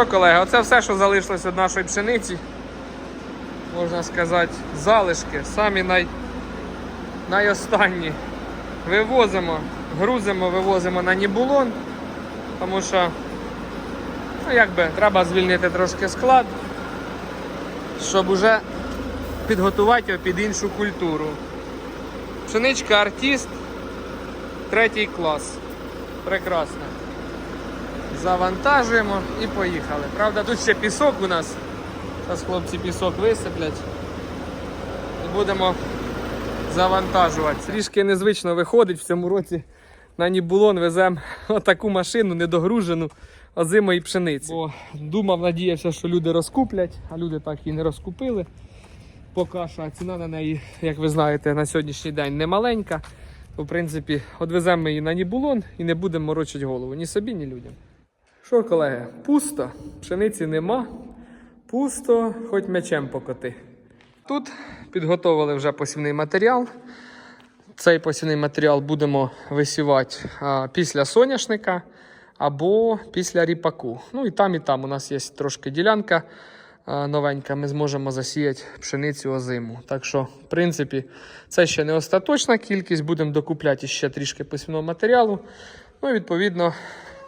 що, колеги, оце все, що залишилось від нашої пшениці. Можна сказати, залишки, самі най... найостанні. Вивозимо, грузимо, вивозимо на нібулон, тому що ну, якби, треба звільнити трошки склад, щоб уже підготувати його під іншу культуру. Пшеничка артист, третій клас. Прекрасно. Завантажуємо і поїхали. Правда, тут ще пісок у нас. Зараз хлопці пісок висиплять. І будемо завантажуватися. Трішки незвично виходить в цьому році. На Нібулон веземо отаку машину недогружену озимої пшениці. Бо думав, надіявся, що люди розкуплять, а люди так і не розкупили. Поки що а ціна на неї, як ви знаєте, на сьогоднішній день не маленька. В принципі, одвеземо її на Нібулон і не будемо морочити голову ні собі, ні людям. Що, колеги, пусто, пшениці нема. Пусто, хоч м'ячем покоти. Тут підготовили вже посівний матеріал. Цей посівний матеріал будемо висівати а, після соняшника або після ріпаку. Ну і там, і там у нас є трошки ділянка а, новенька. Ми зможемо засіяти пшеницю озиму. Так що, в принципі, це ще не остаточна кількість. Будемо докупляти ще трішки посівного матеріалу. Ну і відповідно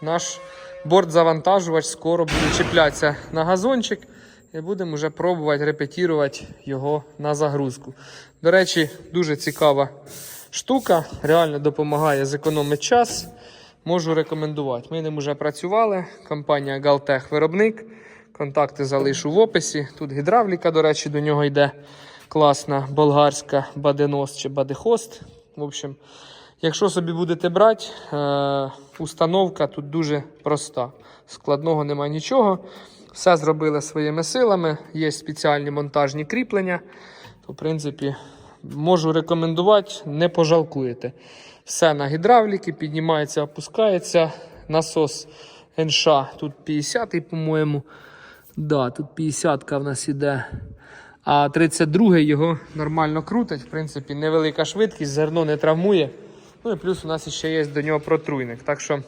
наш бортзавантажувач скоро буде чіплятися на газончик. І будемо вже пробувати репетірувати його на загрузку. До речі, дуже цікава штука, реально допомагає зекономити час. Можу рекомендувати. Ми ним вже працювали. Компанія Galtech виробник. Контакти залишу в описі. Тут гідравліка, до речі, до нього йде класна болгарська баденос чи бадехост. В общем, якщо собі будете брати, е- установка тут дуже проста. Складного немає нічого. Все зробили своїми силами. Є спеціальні монтажні кріплення. То, в принципі, можу рекомендувати, не пожалкуєте. Все на гідравліки, піднімається, опускається. Насос НШ тут 50-й, по-моєму. Да, тут 50-ка в нас іде. А 32-й його нормально крутить. В принципі, невелика швидкість, зерно не травмує. Ну і плюс у нас ще є до нього протруйник. Так що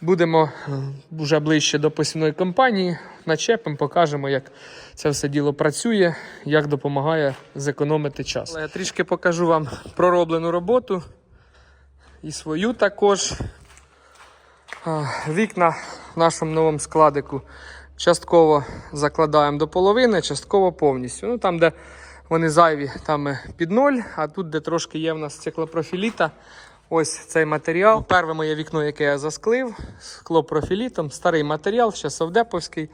будемо е, вже ближче до посівної кампанії. Начепимо, покажемо, як це все діло працює, як допомагає зекономити час. Але я трішки покажу вам пророблену роботу і свою також. Вікна в нашому новому складику частково закладаємо до половини, частково повністю. Ну, Там, де вони зайві, там під ноль, а тут, де трошки є в нас циклопрофіліта, ось цей матеріал. Перше моє вікно, яке я засклив, склопрофілітом, старий матеріал, ще совдеповський.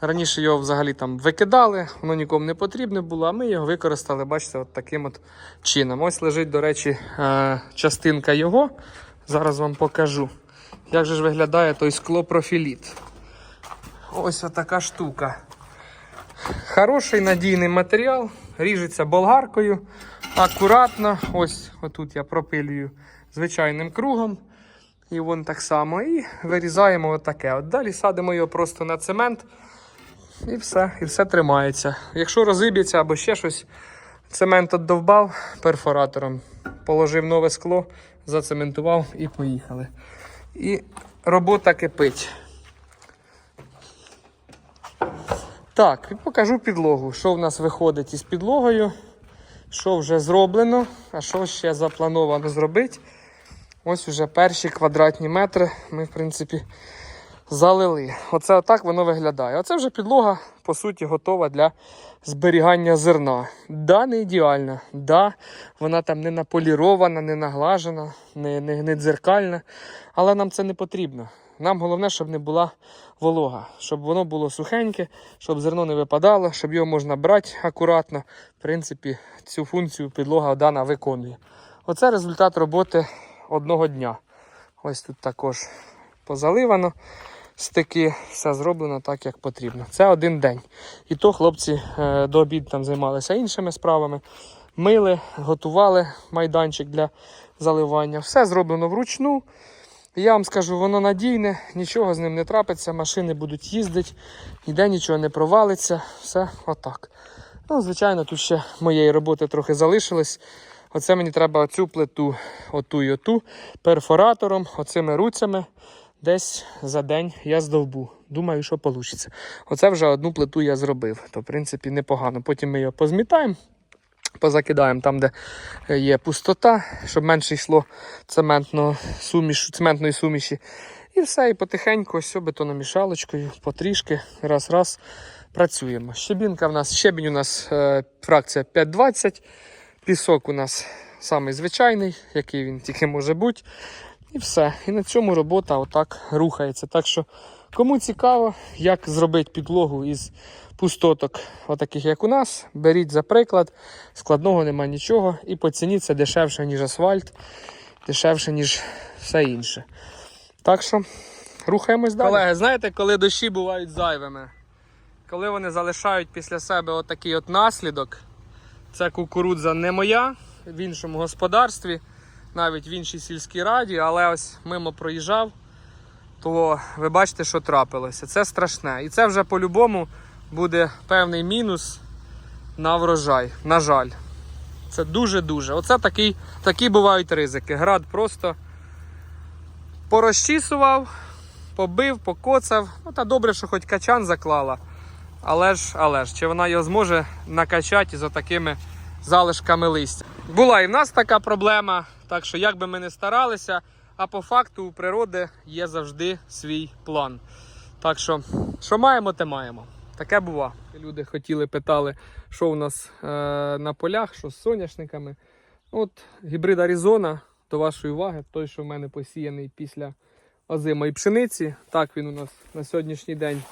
Раніше його взагалі там викидали, воно нікому не потрібне було, а ми його використали, бачите, от таким от чином. Ось лежить, до речі, е, частинка його. Зараз вам покажу. Як же ж виглядає той склопрофіліт. Ось така штука. Хороший надійний матеріал, ріжеться болгаркою. Акуратно. Ось отут я пропилюю звичайним кругом. І вон так само. І вирізаємо отаке. От далі садимо його просто на цемент. І все, і все тримається. Якщо розіб'ється або ще щось, цемент отдовбав перфоратором, положив нове скло, зацементував і поїхали. І робота кипить. Так, покажу підлогу. Що в нас виходить із підлогою, що вже зроблено, а що ще заплановано зробити. Ось вже перші квадратні метри ми, в принципі, залили. Оце отак воно виглядає. Оце вже підлога, по суті, готова для зберігання зерна. Да, не ідеальна, да, вона там не наполірована, не наглажена, не, не, не дзеркальна, але нам це не потрібно. Нам головне, щоб не була волога, щоб воно було сухеньке, щоб зерно не випадало, щоб його можна брати акуратно. В принципі, цю функцію підлога дана виконує. Оце результат роботи одного дня. Ось тут також позаливано стики, все зроблено так, як потрібно. Це один день. І то хлопці е, до обіду там займалися іншими справами. Мили, готували майданчик для заливання. Все зроблено вручну. Я вам скажу, воно надійне, нічого з ним не трапиться, машини будуть їздити, ніде нічого не провалиться, все отак. Ну, Звичайно, тут ще моєї роботи трохи залишилось. Оце мені треба оцю плиту, оту і оту, перфоратором, оцими руцями. Десь за день я здовбу. думаю, що вийде. Оце вже одну плиту я зробив. То, в принципі, непогано. Потім ми його позмітаємо, позакидаємо там, де е, є пустота, щоб менше йшло цементного суміш, цементної суміші. І все, і потихеньку, ось бетономішалочкою, потрішки, раз-раз працюємо. Щебінка в нас, щебінь у нас е, фракція 520, пісок у нас самий звичайний, який він тільки може бути. І все. І на цьому робота отак рухається. Так що, кому цікаво, як зробити підлогу із пустоток, отаких як у нас, беріть за приклад, складного нема нічого. І по ціні це дешевше, ніж асфальт, дешевше, ніж все інше. Так що, рухаємось далі. Колеги, знаєте, коли дощі бувають зайвими, коли вони залишають після себе отакий от наслідок, це кукурудза не моя в іншому господарстві навіть в іншій сільській раді, але ось мимо проїжджав, то ви бачите, що трапилося. Це страшне. І це вже по-любому буде певний мінус на врожай. На жаль. Це дуже-дуже. Оце такий, такі бувають ризики. Град просто порозчісував, побив, покоцав. Ну та добре, що хоч качан заклала. Але ж, але ж, чи вона його зможе накачати з отакими залишками листя. Була і в нас така проблема, так що як би ми не старалися, а по факту у природи є завжди свій план. Так що, що маємо, те маємо. Таке бува. Люди хотіли, питали, що у нас е, на полях, що з соняшниками. От гібрид Аризона, до вашої уваги, той, що в мене посіяний після озимої пшениці. Так він у нас на сьогоднішній день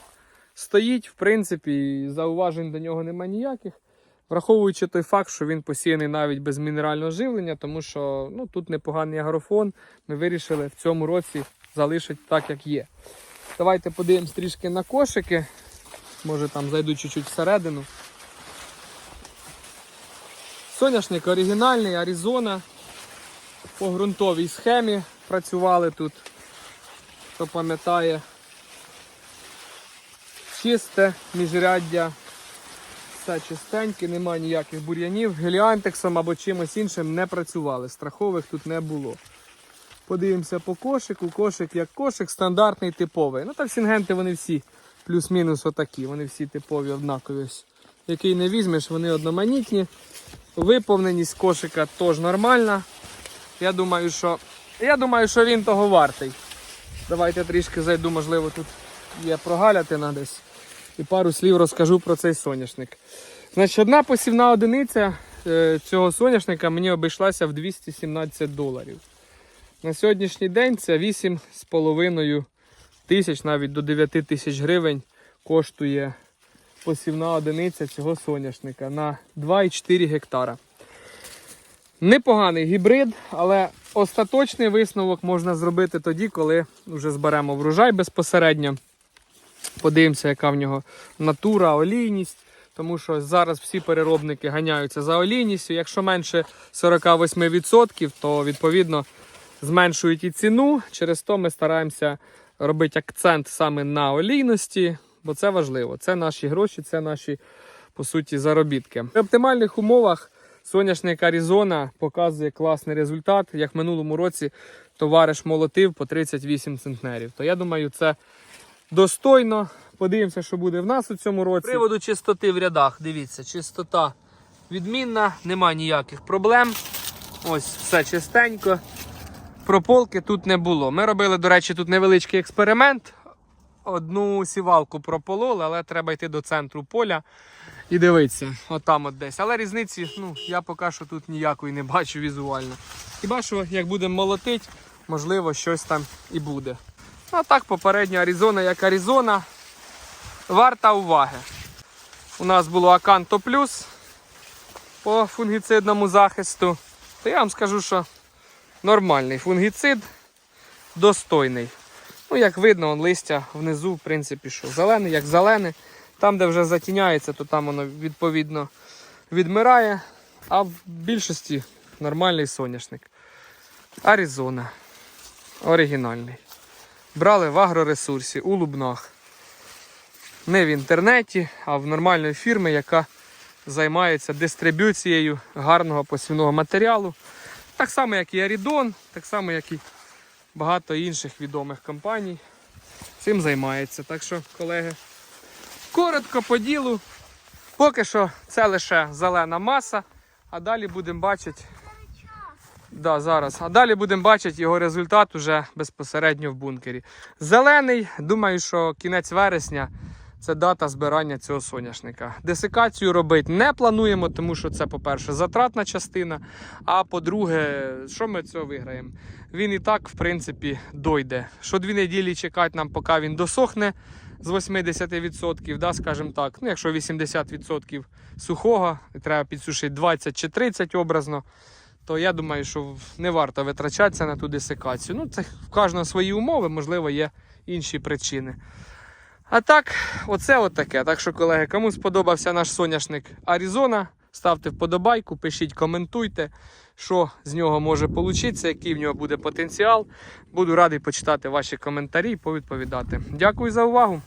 стоїть. В принципі, і зауважень до нього немає ніяких. Враховуючи той факт, що він посіяний навіть без мінерального живлення, тому що ну, тут непоганий агрофон, ми вирішили в цьому році залишити так, як є. Давайте подивимось трішки на кошики. Може там зайду чуть-чуть всередину. Соняшник оригінальний, Аризона. По ґрунтовій схемі працювали тут. Хто пам'ятає, чисте міжряддя все чистеньке, немає ніяких бур'янів. Геліантексом або чимось іншим не працювали. Страхових тут не було. Подивимося по кошику. Кошик як кошик, стандартний типовий. Ну так сінгенти вони всі плюс-мінус отакі. Вони всі типові, однакові. Який не візьмеш, вони одноманітні. Виповненість кошика теж нормальна. Я думаю, що я думаю, що він того вартий. Давайте трішки зайду, можливо, тут є прогалятина десь і пару слів розкажу про цей соняшник. Значить, одна посівна одиниця е, цього соняшника мені обійшлася в 217 доларів. На сьогоднішній день це 8,5 тисяч, навіть до 9 тисяч гривень коштує посівна одиниця цього соняшника на 2,4 гектара. Непоганий гібрид, але остаточний висновок можна зробити тоді, коли вже зберемо врожай безпосередньо. Подивимося, яка в нього натура, олійність. Тому що зараз всі переробники ганяються за олійністю. Якщо менше 48%, то відповідно зменшують і ціну. Через то ми стараємося робити акцент саме на олійності, бо це важливо. Це наші гроші, це наші по суті заробітки. В оптимальних умовах соняшник Аризона показує класний результат. Як в минулому році товариш молотив по 38 центнерів. То я думаю, це достойно. Подивимося, що буде в нас у цьому році. З приводу чистоти в рядах, дивіться, чистота відмінна, нема ніяких проблем. Ось все чистенько. Прополки тут не було. Ми робили, до речі, тут невеличкий експеримент. Одну сівалку пропололи, але треба йти до центру поля і дивитися, отам от десь. Але різниці, ну, я поки що тут ніякої не бачу візуально. Хіба що, як будемо молотити, можливо, щось там і буде. А так, попередня Аризона як Аризона. Варта уваги. У нас було Аканто Плюс по фунгіцидному захисту. То я вам скажу, що нормальний фунгіцид, достойний. Ну, як видно, он листя внизу, в принципі, що зелений, як зелений. Там, де вже затіняється, то там воно відповідно відмирає. А в більшості нормальний соняшник. Аризона. Оригінальний. Брали в агроресурсі у Лубнах. Не в інтернеті, а в нормальної фірми, яка займається дистриб'юцією гарного посівного матеріалу. Так само, як і Арідон, так само, як і багато інших відомих компаній. цим займається. Так що, колеги, коротко по ділу. Поки що це лише зелена маса, а далі будемо бачити. Да, зараз. А далі будемо бачити його результат уже безпосередньо в бункері. Зелений, думаю, що кінець вересня це дата збирання цього соняшника. Десикацію робити не плануємо, тому що це, по-перше, затратна частина. А по-друге, що ми цього виграємо? Він і так, в принципі, дойде. Що дві неділі чекати нам, поки він досохне з 80%, да, скажімо так. Ну, якщо 80% сухого, треба підсушити 20 чи 30 образно то я думаю, що не варто витрачатися на ту десикацію. Ну, це в кожного свої умови, можливо, є інші причини. А так, оце от таке. Так що, колеги, кому сподобався наш соняшник Аризона, ставте вподобайку, пишіть, коментуйте, що з нього може вийти, який в нього буде потенціал. Буду радий почитати ваші коментарі і повідповідати. Дякую за увагу!